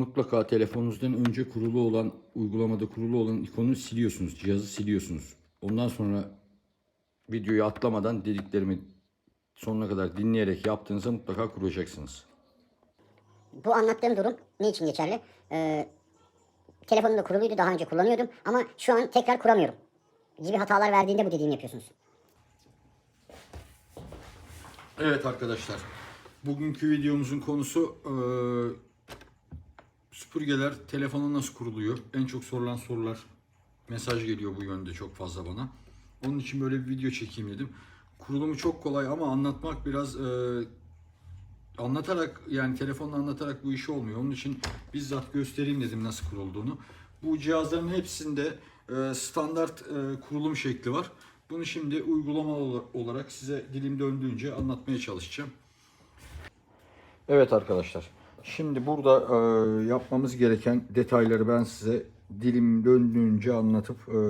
mutlaka telefonunuzdan önce kurulu olan, uygulamada kurulu olan ikonu siliyorsunuz. Cihazı siliyorsunuz. Ondan sonra videoyu atlamadan dediklerimi sonuna kadar dinleyerek yaptığınızda mutlaka kuracaksınız. Bu anlattığım durum ne için geçerli? Ee, telefonumda kuruluydu daha önce kullanıyordum ama şu an tekrar kuramıyorum. Gibi hatalar verdiğinde bu dediğimi yapıyorsunuz. Evet arkadaşlar. Bugünkü videomuzun konusu eee, süpürgeler telefona nasıl kuruluyor? En çok sorulan sorular mesaj geliyor bu yönde çok fazla bana. Onun için böyle bir video çekeyim dedim. Kurulumu çok kolay ama anlatmak biraz eee, anlatarak yani telefonla anlatarak bu iş olmuyor. Onun için bizzat göstereyim dedim nasıl kurulduğunu. Bu cihazların hepsinde e, standart e, kurulum şekli var. Bunu şimdi uygulama ola- olarak size dilim döndüğünce anlatmaya çalışacağım. Evet arkadaşlar. Şimdi burada e, yapmamız gereken detayları ben size dilim döndüğünce anlatıp e,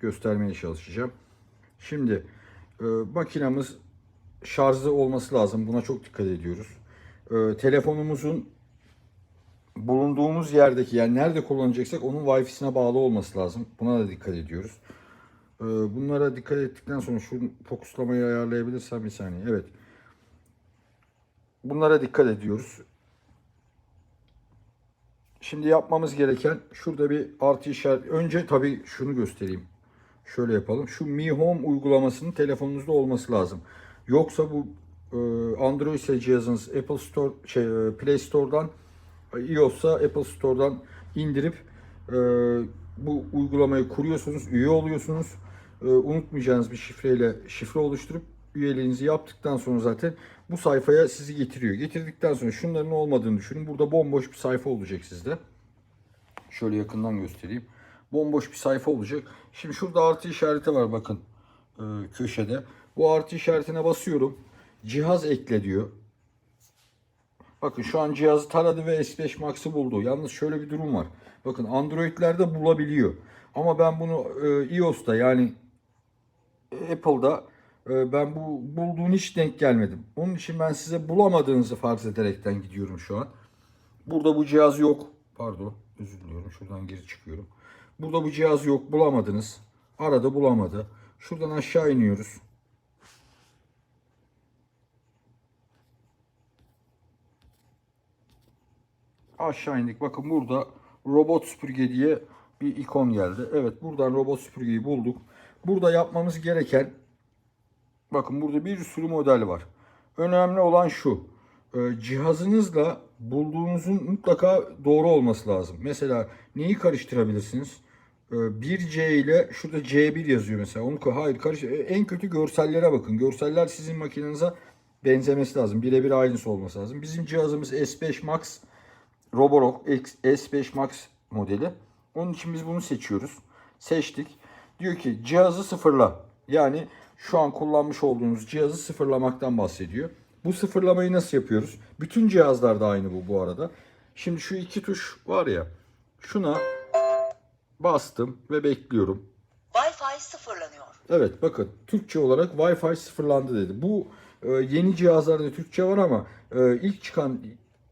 göstermeye çalışacağım. Şimdi e, makinamız şarjlı olması lazım. Buna çok dikkat ediyoruz. E, telefonumuzun bulunduğumuz yerdeki yani nerede kullanacaksak onun Wi-Fi'sine bağlı olması lazım. Buna da dikkat ediyoruz. E, bunlara dikkat ettikten sonra şu fokuslamayı ayarlayabilirsem bir saniye. Evet. Bunlara dikkat ediyoruz. Şimdi yapmamız gereken şurada bir artı işaret. Önce tabii şunu göstereyim. Şöyle yapalım. Şu Mi Home uygulamasının telefonunuzda olması lazım. Yoksa bu e, Android ise cihazınız Apple Store şey e, Play Store'dan iOS'sa Apple Store'dan indirip e, bu uygulamayı kuruyorsunuz, üye oluyorsunuz. E, unutmayacağınız bir şifreyle şifre oluşturup üyeliğinizi yaptıktan sonra zaten bu sayfaya sizi getiriyor. Getirdikten sonra şunların olmadığını düşünün. Burada bomboş bir sayfa olacak sizde. Şöyle yakından göstereyim. Bomboş bir sayfa olacak. Şimdi şurada artı işareti var bakın e, köşede. Bu artı işaretine basıyorum. Cihaz ekle diyor. Bakın şu an cihazı taradı ve S5 Max'ı buldu. Yalnız şöyle bir durum var. Bakın Android'lerde bulabiliyor. Ama ben bunu e, iOS'ta yani Apple'da ben bu bulduğunu hiç denk gelmedim. Onun için ben size bulamadığınızı farz ederekten gidiyorum şu an. Burada bu cihaz yok. Pardon özür diliyorum. Şuradan geri çıkıyorum. Burada bu cihaz yok. Bulamadınız. Arada bulamadı. Şuradan aşağı iniyoruz. Aşağı indik. Bakın burada robot süpürge diye bir ikon geldi. Evet buradan robot süpürgeyi bulduk. Burada yapmamız gereken bakın burada bir sürü model var. Önemli olan şu. e, Cihazınızla bulduğunuzun mutlaka doğru olması lazım. Mesela neyi karıştırabilirsiniz? E, 1C ile şurada C1 yazıyor mesela. Onu hayır karış e, en kötü görsellere bakın. Görseller sizin makinenize benzemesi lazım. Birebir aynısı olması lazım. Bizim cihazımız S5 Max Roborock X- S5 Max modeli. Onun için biz bunu seçiyoruz. Seçtik. Diyor ki cihazı sıfırla. Yani şu an kullanmış olduğunuz cihazı sıfırlamaktan bahsediyor. Bu sıfırlamayı nasıl yapıyoruz? Bütün cihazlarda aynı bu bu arada. Şimdi şu iki tuş var ya. Şuna bastım ve bekliyorum. Wi-Fi sıfırlanıyor. Evet bakın Türkçe olarak Wi-Fi sıfırlandı dedi. Bu e, yeni cihazlarda Türkçe var ama e, ilk çıkan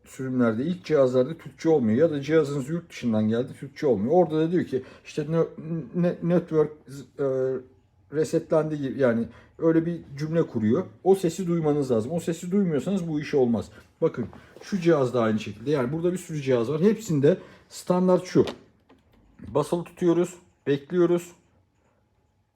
sürümlerde ilk cihazlarda Türkçe olmuyor ya da cihazınız yurt dışından geldi Türkçe olmuyor. Orada da diyor ki işte ne, ne- network e, resetlendi gibi yani öyle bir cümle kuruyor. O sesi duymanız lazım. O sesi duymuyorsanız bu iş olmaz. Bakın şu cihaz da aynı şekilde. Yani burada bir sürü cihaz var. Hepsinde standart şu. Basılı tutuyoruz, bekliyoruz.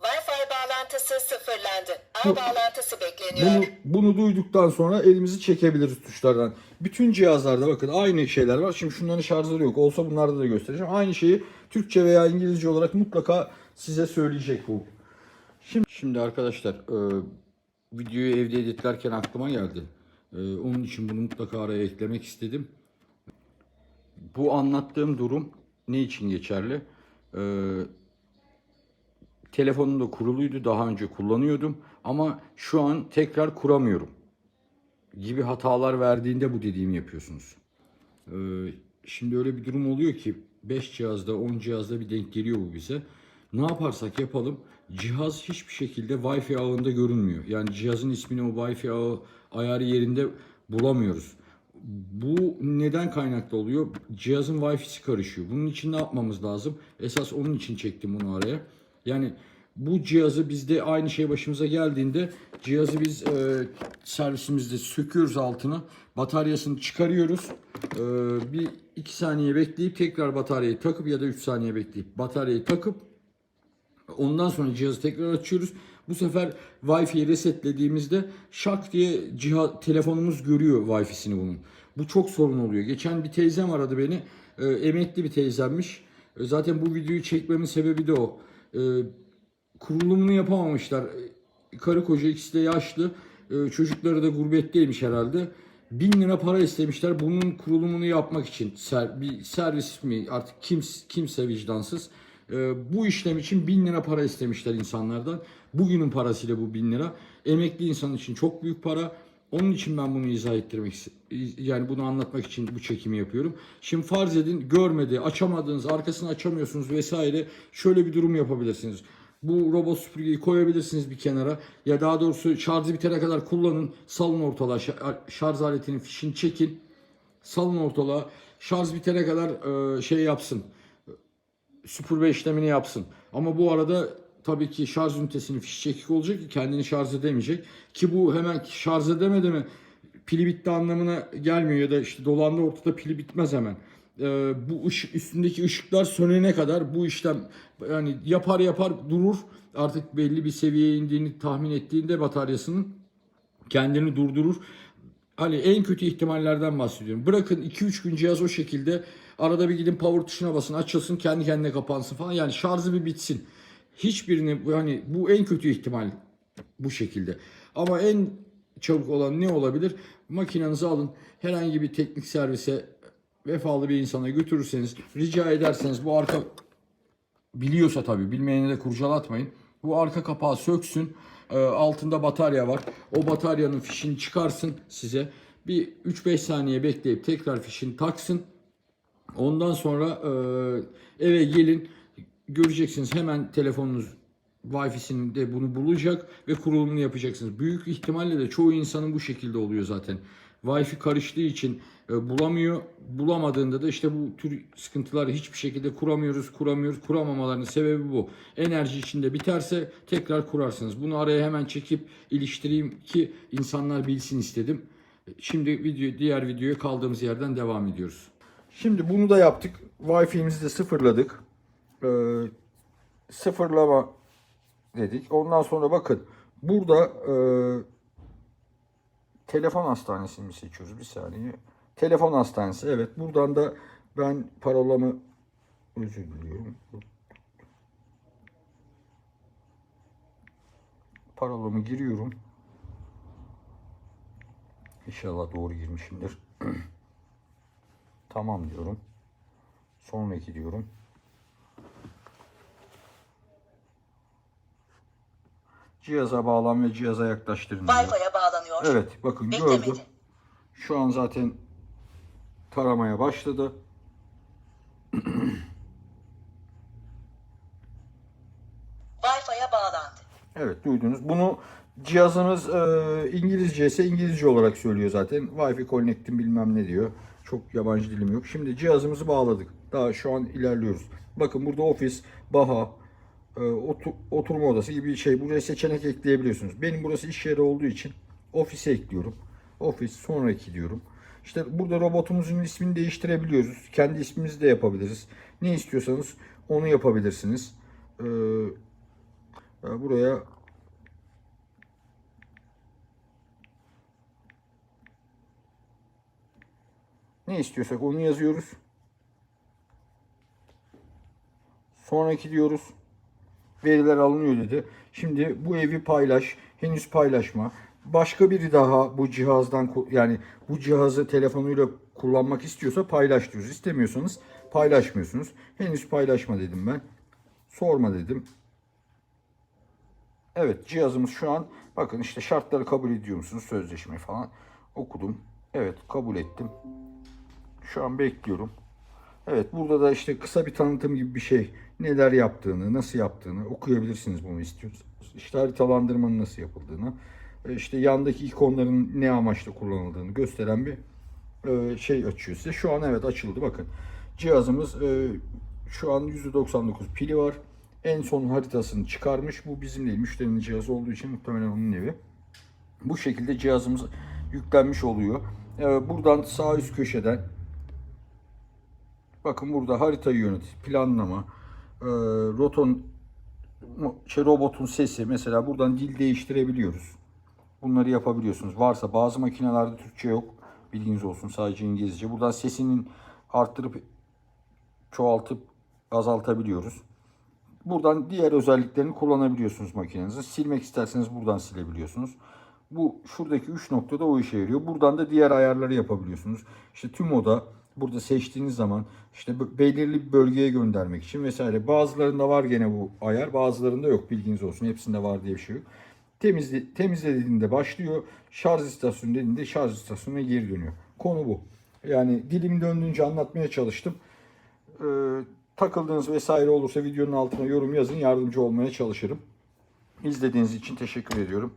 Wi-Fi bağlantısı sıfırlandı. Ağ bağlantısı bekleniyor. Bunu, bunu duyduktan sonra elimizi çekebiliriz tuşlardan. Bütün cihazlarda bakın aynı şeyler var. Şimdi şunların şarjları yok. Olsa bunlarda da göstereceğim. Aynı şeyi Türkçe veya İngilizce olarak mutlaka size söyleyecek bu. Şimdi, şimdi arkadaşlar e, videoyu evde editlerken aklıma geldi. E, onun için bunu mutlaka araya eklemek istedim. Bu anlattığım durum ne için geçerli? E, telefonum da kuruluydu. Daha önce kullanıyordum. Ama şu an tekrar kuramıyorum. Gibi hatalar verdiğinde bu dediğimi yapıyorsunuz. Ee, şimdi öyle bir durum oluyor ki 5 cihazda 10 cihazda bir denk geliyor bu bize. Ne yaparsak yapalım cihaz hiçbir şekilde Wi-Fi ağında görünmüyor. Yani cihazın ismini o Wi-Fi ağı ayarı yerinde bulamıyoruz. bu neden kaynaklı oluyor? Cihazın Wi-Fi'si karışıyor. Bunun için ne yapmamız lazım? Esas onun için çektim bunu araya. Yani bu cihazı bizde aynı şey başımıza geldiğinde cihazı biz e, servisimizde söküyoruz altına. Bataryasını çıkarıyoruz. E, bir iki saniye bekleyip tekrar bataryayı takıp ya da 3 saniye bekleyip bataryayı takıp Ondan sonra cihazı tekrar açıyoruz. Bu sefer Wi-Fi'yi resetlediğimizde şak diye cihaz, telefonumuz görüyor Wi-Fi'sini bunun. Bu çok sorun oluyor. Geçen bir teyzem aradı beni. Ee, emekli bir teyzemmiş. Ee, zaten bu videoyu çekmemin sebebi de o. Ee, kurulumunu yapamamışlar. Karı koca ikisi de yaşlı. Ee, çocukları da gurbetteymiş herhalde. Bin lira para istemişler bunun kurulumunu yapmak için. Ser, bir servis mi artık kim, kimse vicdansız. Ee, bu işlem için bin lira para istemişler insanlardan. Bugünün parasıyla bu bin lira. Emekli insan için çok büyük para. Onun için ben bunu izah ettirmek yani bunu anlatmak için bu çekimi yapıyorum. Şimdi farz edin görmedi, açamadığınız, arkasını açamıyorsunuz vesaire. Şöyle bir durum yapabilirsiniz. Bu robot süpürgeyi koyabilirsiniz bir kenara. Ya daha doğrusu şarjı bitene kadar kullanın. Salın ortalığa şa- şarj aletinin fişini çekin. Salın ortalığa. Şarj bitene kadar e, şey yapsın süpürme işlemini yapsın. Ama bu arada tabii ki şarj ünitesinin fişi çekik olacak ki kendini şarj edemeyecek. Ki bu hemen şarj edemedi mi pili bitti anlamına gelmiyor ya da işte dolandı ortada pili bitmez hemen. Ee, bu ışık, üstündeki ışıklar sönene kadar bu işlem yani yapar yapar durur. Artık belli bir seviyeye indiğini tahmin ettiğinde bataryasının kendini durdurur. Hani en kötü ihtimallerden bahsediyorum. Bırakın 2-3 gün cihaz o şekilde arada bir gidin power tuşuna basın açılsın kendi kendine kapansın falan yani şarjı bir bitsin. Hiçbirini hani bu en kötü ihtimal bu şekilde. Ama en çabuk olan ne olabilir? Makinenizi alın herhangi bir teknik servise vefalı bir insana götürürseniz rica ederseniz bu arka biliyorsa tabii bilmeyeni de kurcalatmayın. Bu arka kapağı söksün. Ee, altında batarya var. O bataryanın fişini çıkarsın size. Bir 3-5 saniye bekleyip tekrar fişini taksın. Ondan sonra e, eve gelin. Göreceksiniz hemen telefonunuz Wi-Fi'sini bunu bulacak ve kurulumunu yapacaksınız. Büyük ihtimalle de çoğu insanın bu şekilde oluyor zaten. Wi-Fi karıştığı için e, bulamıyor. Bulamadığında da işte bu tür sıkıntıları hiçbir şekilde kuramıyoruz, kuramıyoruz. Kuramamalarının sebebi bu. Enerji içinde biterse tekrar kurarsınız. Bunu araya hemen çekip iliştireyim ki insanlar bilsin istedim. Şimdi video diğer videoya kaldığımız yerden devam ediyoruz. Şimdi bunu da yaptık. Wi-Fi'mizi de sıfırladık. Ee, sıfırlama dedik. Ondan sonra bakın burada e, telefon hastanesini mi seçiyoruz? Bir saniye. Telefon hastanesi. Evet. Buradan da ben parolamı özür diliyorum. Parolamı giriyorum. İnşallah doğru girmişimdir. tamam diyorum. Sonraki diyorum. Cihaza bağlan ve cihaza yaklaştırın. Wi-Fi'ye bağlanıyor. Evet bakın gördüm. Beklemedi. Şu an zaten taramaya başladı. Wi-Fi'ye bağlandı. Evet duydunuz. Bunu cihazınız e, İngilizce ise İngilizce olarak söylüyor zaten. Wi-Fi connect'im bilmem ne diyor. Çok yabancı dilim yok. Şimdi cihazımızı bağladık. Daha şu an ilerliyoruz. Bakın burada ofis, baha, e, otu- oturma odası gibi bir şey. Buraya seçenek ekleyebiliyorsunuz. Benim burası iş yeri olduğu için ofise ekliyorum. Ofis sonraki diyorum. İşte burada robotumuzun ismini değiştirebiliyoruz. Kendi ismimizi de yapabiliriz. Ne istiyorsanız onu yapabilirsiniz. Ee, buraya ne istiyorsak onu yazıyoruz. Sonraki diyoruz. Veriler alınıyor dedi. Şimdi bu evi paylaş. Henüz paylaşma. Başka biri daha bu cihazdan yani bu cihazı telefonuyla kullanmak istiyorsa paylaş diyoruz. İstemiyorsanız paylaşmıyorsunuz. Henüz paylaşma dedim ben. Sorma dedim. Evet cihazımız şu an bakın işte şartları kabul ediyor musunuz sözleşme falan okudum. Evet kabul ettim. Şu an bekliyorum. Evet burada da işte kısa bir tanıtım gibi bir şey. Neler yaptığını, nasıl yaptığını okuyabilirsiniz bunu istiyorsanız. İşte haritalandırmanın nasıl yapıldığını, işte yandaki ikonların ne amaçla kullanıldığını gösteren bir e, şey açıyor size. Şu an evet açıldı bakın. Cihazımız e, şu an %99 pili var. En son haritasını çıkarmış. Bu bizim değil. Müşterinin cihazı olduğu için muhtemelen onun evi. Bu şekilde cihazımız yüklenmiş oluyor. E, buradan sağ üst köşeden bakın burada haritayı yönet, planlama, e, roton şey robotun sesi mesela buradan dil değiştirebiliyoruz. Bunları yapabiliyorsunuz. Varsa bazı makinelerde Türkçe yok. Bilginiz olsun sadece İngilizce. Buradan sesinin arttırıp çoğaltıp azaltabiliyoruz. Buradan diğer özelliklerini kullanabiliyorsunuz makinenizin. Silmek isterseniz buradan silebiliyorsunuz. Bu şuradaki 3 noktada o işe yarıyor. Buradan da diğer ayarları yapabiliyorsunuz. İşte tüm oda burada seçtiğiniz zaman işte belirli bir bölgeye göndermek için vesaire. Bazılarında var gene bu ayar, bazılarında yok. Bilginiz olsun. Hepsinde var diye bir şey yok. Temizle, temizle dediğinde başlıyor. Şarj istasyonu dediğinde şarj istasyonuna geri dönüyor. Konu bu. Yani dilim döndüğünce anlatmaya çalıştım. Ee, takıldığınız vesaire olursa videonun altına yorum yazın. Yardımcı olmaya çalışırım. İzlediğiniz için teşekkür ediyorum.